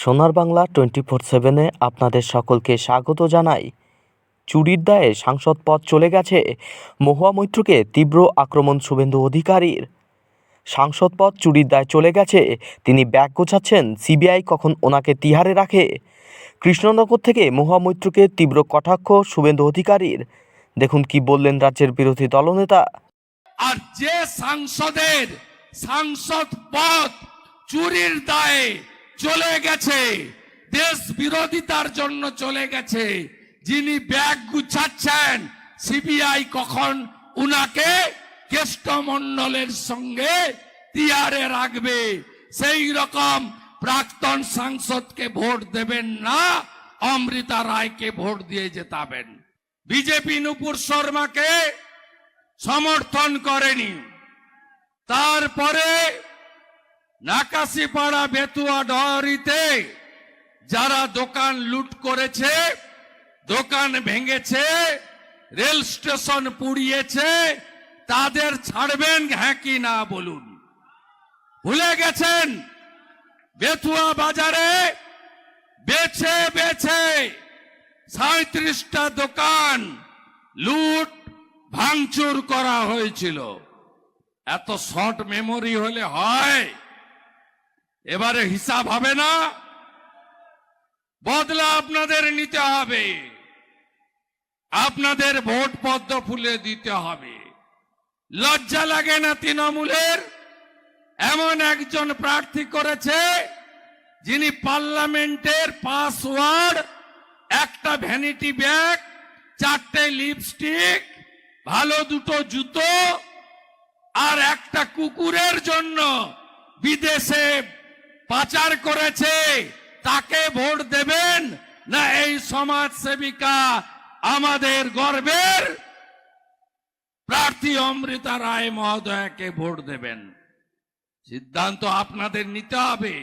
সোনার Bangla twenty four সেভেনে আপনাদের সকলকে স্বাগত জানাই। চুরির দায়ে সাংসদ পদ চলে গেছে মহুয়া মৈত্রকে তীব্র আক্রমণ শুভেন্দু অধিকারীর। সাংসদ পদ চুরির দায় চলে গেছে, তিনি ব্যাগ গোছাচ্ছেন, সিবিআই কখন ওনাকে তিহারে রাখে? কৃষ্ণনগর থেকে মহুয়া মৈত্রকে তীব্র কটাক্ষ শুভেন্দু অধিকারীর। দেখুন কি বললেন রাজ্যের বিরোধী দলনেতা। আর যে সাংসদের সাংসদ পদ চুরির দায়ে চলে গেছে। দেশ বিরোধিতার জন্য চলে গেছে। যিনি ব্যাগ গুছাচ্ছেন, সিবিআই কখন উনাকে কেষ্টমণ্ডলের সঙ্গে তিয়ারে রাখবে? সেই রকম প্রাক্তন সাংসদকে ভোট দেবেন না, অমৃতা রায়কে ভোট দিয়ে জেতাবেন। বিজেপি নুপুর শর্মাকে সমর্থন করেনি। তারপরে নাকাশিপাড়া বেতুয়া ডহরিতে যারা দোকান লুট করেছে, দোকান ভেঙেছে, রেল স্টেশন পুড়িয়েছে, তাদের ছাড়বেন হ্যাঁ কি না বলুন। ভুলে গেছেন? বেতুয়া বাজারে বেছে বেছে সাঁত্রিশটা দোকান লুট, ভাঙচুর করা হয়েছিল। এত শর্ট মেমোরি হলে হয়। এবারে হিসাব হবে না। বদলা আপনাদের নিতে হবে। আপনাদের ভোট পদ্ম ফুলে দিতে হবে। লজ্জা লাগে না তৃণমূলের? এমন একজন প্রার্থী করেছে যিনি পার্লামেন্টের পাসওয়ার্ড, একটা ভ্যানিটি ব্যাগ, চারটে লিপস্টিক, ভালো দুটো জুতো আর একটা কুকুরের জন্য বিদেশে পাচার করেছে, তাকে ভোট দেবেন না এই সমাজ সেবিকা আমাদের গর্বের? প্রার্থী অমৃতা রায় মহোদয়াকে ভোট দেবেন। সিদ্ধান্ত আপনাদের নিতে হবে।